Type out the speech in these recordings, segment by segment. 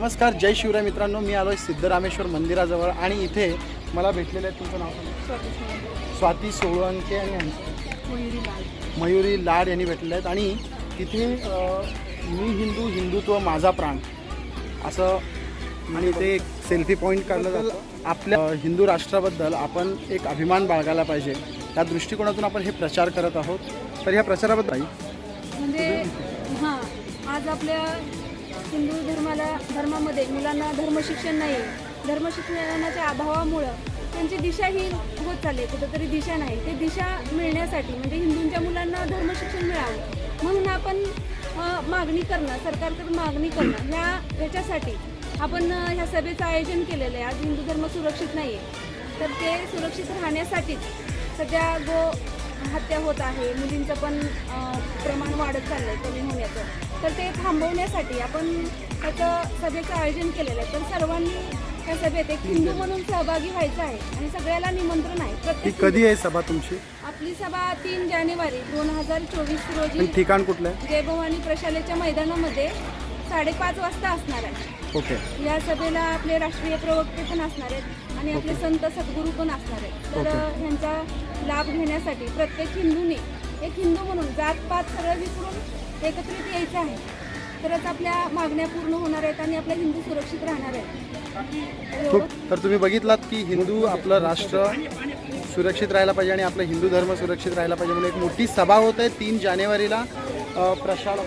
नमस्कार जय शिवराय मित्रांनो मी आलो आहे सिद्धरामेश्वर मंदिराजवळ आणि इथे मला भेटलेलं आहे तुमचं नाव. स्वाती सोळंके आणि मयुरी लाड यांनी भेटलेले आहेत आणि तिथे मी हिंदू हिंदुत्व माझा प्राण. असं आणि इथे एक सेल्फी पॉईंट काढलं जातं. आपल्या हिंदू राष्ट्राबद्दल आपण एक अभिमान बाळगायला पाहिजे. त्या दृष्टिकोनातून आपण हे प्रचार करत आहोत. तर ह्या प्रचाराबद्दल म्हणजे हां आज आपल्या हिंदू धर्माला धर्मामध्ये मुलांना धर्मशिक्षण नाही धर्मशिक्षणाच्या अभावामुळं त्यांची दिशाहीन होत चालली कुठंतरी दिशा नाही. ते दिशा मिळण्यासाठी म्हणजे हिंदूंच्या मुलांना धर्मशिक्षण मिळावं म्हणून आपण मागणी करणं सरकारकडून मागणी करणं ह्या ह्याच्यासाठी आपण ह्या सभेचं आयोजन केलेलं आहे. आज हिंदू धर्म सुरक्षित नाही आहे तर ते सुरक्षित राहण्यासाठीच सध्या गो हत्या होत आहे मुलींचं पण प्रमाण वाढत चाललंय कमी होण्याचं. तर ते थांबवण्यासाठी आपण त्याचं सभेचं आयोजन केलेलं आहे. तर सर्वांनी त्या सभेत एक हिंदू म्हणून सहभागी व्हायचं आहे आणि सगळ्याला निमंत्रण आहे. प्रत्येक कधी आहे सभा तुमची? आपली सभा तीन जानेवारी दोन हजार चोवीस आणि रोजी ठिकाण कुठलं आहे? जय भवानी प्रशालेच्या मैदानामध्ये साडेपाच वाजता असणार आहे. ओके. या सभेला आपले राष्ट्रीय प्रवक्ते पण असणार आहेत आणि आपले संत सद्गुरू पण असणार आहेत. तर ओके. ह्यांचा लाभ घेण्यासाठी प्रत्येक हिंदूने एक हिंदू म्हणून जात पात सगळं विसरून एकत्रित यायचं आहे. तरच आपल्या मागण्या पूर्ण होणार आहेत आणि आपल्या हिंदू सुरक्षित राहणार आहेत. तर तुम्ही बघितलात की हिंदू आपलं राष्ट्र सुरक्षित राहायला पाहिजे आणि आपलं हिंदू धर्म सुरक्षित राहायला पाहिजे म्हणून एक मोठी सभा होत आहे तीन जानेवारीला. अ, प्रशाला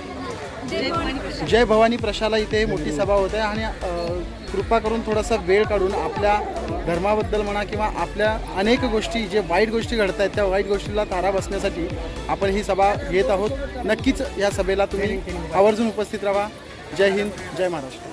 जय भवानी प्रशाला. इथे मोठी सभा होत आहे आणि कृपा करून थोडासा वेळ काढून आपल्या धर्माबद्दल म्हणा किंवा आपल्या अनेक गोष्टी जे वाईट गोष्टी घडत आहेत त्या वाईट गोष्टीला तारा बसण्यासाठी आपण ही सभा घेत आहोत नक्कीच या सभेला तुम्ही आवर्जून उपस्थित राहा जय हिंद जय महाराष्ट्र